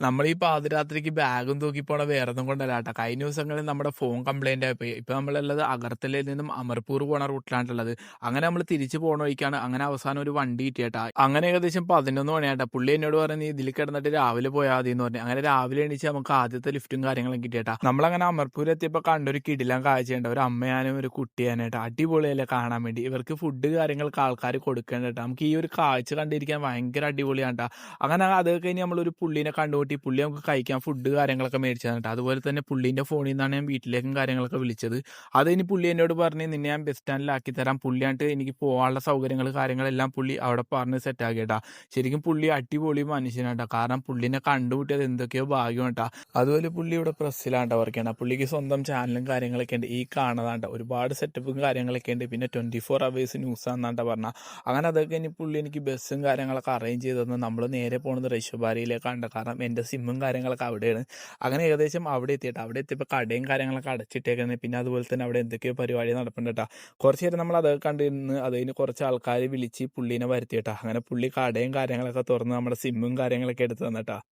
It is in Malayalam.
നമ്മൾ ഈ പാതിരാത്രിക്ക് ബാഗും തൂക്കി പോണ വേറൊന്നും കൊണ്ടല്ല കേട്ടോ. കഴിഞ്ഞ ദിവസങ്ങളിൽ നമ്മുടെ ഫോൺ കംപ്ലൈന്റ് ആയിപ്പോയി ഇപ്പൊ നമ്മളുള്ളത് അഗർത്തലയിൽ നിന്നും അമർപൂർ പോണ റൂട്ടിലാണുള്ളത് അങ്ങനെ നമ്മൾ തിരിച്ചു പോണ വഴിക്കാണ് അങ്ങനെ അവസാനം ഒരു വണ്ടി കിട്ടിയേട്ടാ അങ്ങനെ ഏകദേശം പതിനൊന്ന് മണിയാട്ടാ പുള്ളി എന്നോട് പറഞ്ഞ് ഇതിൽ കിടന്നിട്ട് രാവിലെ പോയാൽ മതി എന്ന് പറഞ്ഞു. അങ്ങനെ രാവിലെ എണീച്ച് നമുക്ക് ആദ്യത്തെ ലിഫ്റ്റും കാര്യങ്ങളും കിട്ടിയേട്ടാ നമ്മളങ്ങനെ അമർപൂർ എത്തിയപ്പോൾ കണ്ടൊരു കിടിലം കാഴ്ചയുണ്ട്. ഒരു അമ്മയാനും ഒരു കുട്ടിയാനായിട്ട് അടിപൊളിയല്ലേ കാണാൻ വേണ്ടി. ഇവർക്ക് ഫുഡ് കാര്യങ്ങൾക്ക് ആൾക്കാർ കൊടുക്കേണ്ടേട്ടാ നമുക്ക് ഈ ഒരു കാഴ്ച കണ്ടിരിക്കാൻ ഭയങ്കര അടിപൊളിയാണ്. അങ്ങനെ അത് കഴിഞ്ഞ് നമ്മളൊരു പുള്ളീനെ കണ്ടുകൂട്ടി പുള്ളി നമുക്ക് കഴിക്കാൻ ഫുഡ് കാര്യങ്ങളൊക്കെ മേടിച്ചു തന്നിട്ട്. അതുപോലെ തന്നെ പുള്ളീന്റെ ഫോണിൽ നിന്നാണ് ഞാൻ വീട്ടിലേക്കും കാര്യങ്ങളൊക്കെ വിളിച്ചത്. അത് ഇനി പുള്ളി എന്നോട് പറഞ്ഞ് നിന്നെ ഞാൻ ബസ് സ്റ്റാൻഡിലാക്കി തരാം. പുള്ളിയായിട്ട് എനിക്ക് പോകാനുള്ള സൗകര്യങ്ങൾ കാര്യങ്ങളെല്ലാം പുള്ളി അവിടെ പറഞ്ഞ് സെറ്റ് ആക്കിയിട്ടാ. ശരിക്കും പുള്ളി അടിപൊളി മനുഷ്യനാട്ടോ. കാരണം പുള്ളിനെ കണ്ടുമുട്ടിയത് എന്തൊക്കെയോ ഭാഗ്യമാട്ടാ. അതുപോലെ പുള്ളി ഇവിടെ പ്രസ്സിലാണ്ട വർക്ക് ചെയ്യണം. പുള്ളിക്ക് സ്വന്തം ചാനലും കാര്യങ്ങളൊക്കെ ഉണ്ട്. ഈ കാണാതാണ്ട ഒരുപാട് സെറ്റപ്പും കാര്യങ്ങളൊക്കെ ഉണ്ട്. പിന്നെ ട്വന്റി ഫോർ അവേഴ്സ് ന്യൂസ് ആണെന്നാണ്ട പറഞ്ഞ. അങ്ങനെ അതൊക്കെ ഇനി പുള്ളി എനിക്ക് ബസ്സും കാര്യങ്ങളൊക്കെ അറേഞ്ച് ചെയ്തതെന്ന് നമ്മൾ നേരെ പോകുന്നത് റഷ്യബാരിയിലേക്കാണ്ട് കാരണം എന്റെ സിമ്മും കാര്യങ്ങളൊക്കെ അവിടെയാണ്. അങ്ങനെ ഏകദേശം അവിടെ എത്തിയിട്ട്. അവിടെ എത്തിയപ്പോൾ കടയും കാര്യങ്ങളൊക്കെ അടച്ചിട്ടേക്കുന്നത് പിന്നെ അതുപോലെ തന്നെ അവിടെ എന്തൊക്കെയോ പരിപാടി നടപ്പുണ്ട് കേട്ടോ കുറച്ച് നേരം നമ്മൾ അതൊക്കെ കണ്ടിരുന്ന് അതിന് കുറച്ച് ആൾക്കാർ വിളിച്ച് പുള്ളീനെ വരുത്തിയിട്ടാ. അങ്ങനെ പുള്ളി കടയും കാര്യങ്ങളൊക്കെ തുറന്ന് നമ്മുടെ സിമ്മും കാര്യങ്ങളൊക്കെ എടുത്ത് തന്നിട്ടാ.